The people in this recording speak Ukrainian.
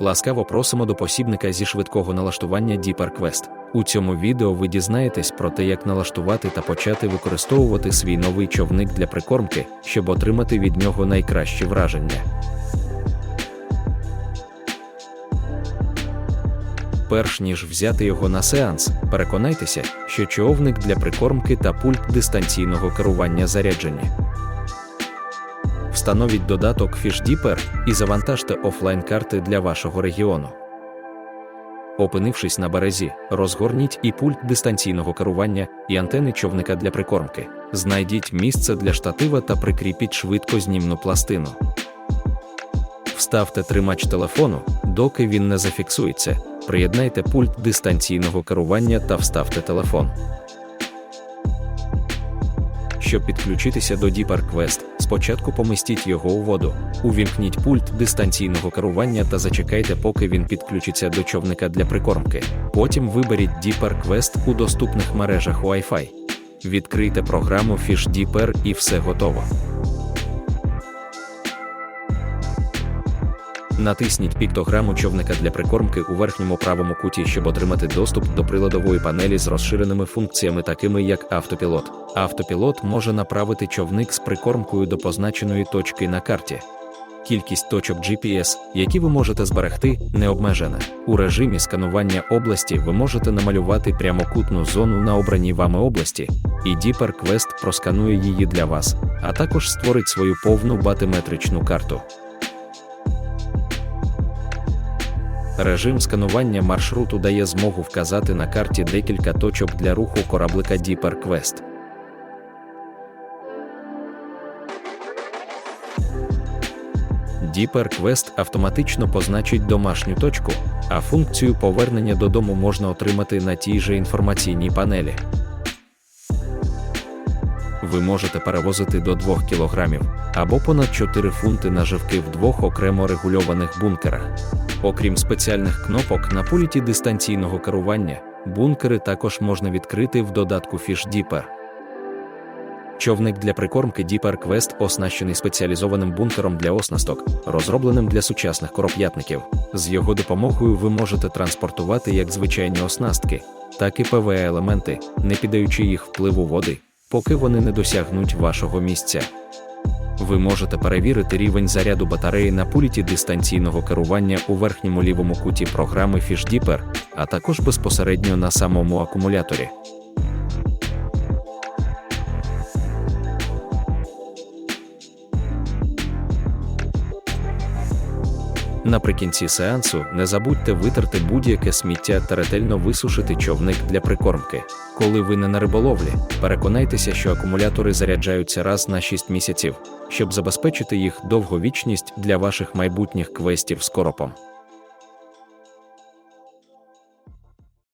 Ласкаво просимо до посібника зі швидкого налаштування Deeper Quest. У цьому відео ви дізнаєтесь про те, як налаштувати та почати використовувати свій новий човник для прикормки, щоб отримати від нього найкращі враження. Перш ніж взяти його на сеанс, переконайтеся, що човник для прикормки та пульт дистанційного керування заряджені. Встановіть додаток FishDeeper і завантажте офлайн-карти для вашого регіону. Опинившись на березі, розгорніть і пульт дистанційного керування, і антени човника для прикормки. Знайдіть місце для штатива та прикріпіть швидко знімну пластину. Вставте тримач телефону, доки він не зафіксується. Приєднайте пульт дистанційного керування та вставте телефон. Щоб підключитися до Deeper Quest, спочатку помістіть його у воду, увімкніть пульт дистанційного керування та зачекайте, поки він підключиться до човника для прикормки. Потім виберіть Deeper Quest у доступних мережах Wi-Fi. Відкрийте програму FishDeeper і все готово. Натисніть піктограму човника для прикормки у верхньому правому куті, щоб отримати доступ до приладової панелі з розширеними функціями, такими як автопілот. Автопілот може направити човник з прикормкою до позначеної точки на карті. Кількість точок GPS, які ви можете зберегти, не обмежена. У режимі сканування області ви можете намалювати прямокутну зону на обраній вами області, і Deeper Quest просканує її для вас, а також створить свою повну батиметричну карту. Режим сканування маршруту дає змогу вказати на карті декілька точок для руху кораблика Deeper Quest. Deeper Quest автоматично позначить домашню точку, а функцію повернення додому можна отримати на тій же інформаційній панелі. Ви можете перевозити до 2 кг або понад 4 фунти наживки в двох окремо регульованих бункерах. Окрім спеціальних кнопок на пульті дистанційного керування, бункери також можна відкрити в додатку FishDeeper. Човник для прикормки Deeper Quest оснащений спеціалізованим бункером для оснасток, розробленим для сучасних короп'ятників. З його допомогою ви можете транспортувати як звичайні оснастки, так і ПВЕ-елементи, не піддаючи їх впливу води, поки вони не досягнуть вашого місця. Ви можете перевірити рівень заряду батареї на пульті дистанційного керування у верхньому лівому куті програми FishDeeper, а також безпосередньо на самому акумуляторі. Наприкінці сеансу не забудьте витерти будь-яке сміття та ретельно висушити човник для прикормки. Коли ви не на риболовлі, переконайтеся, що акумулятори заряджаються раз на 6 місяців, щоб забезпечити їх довговічність для ваших майбутніх квестів з коропом.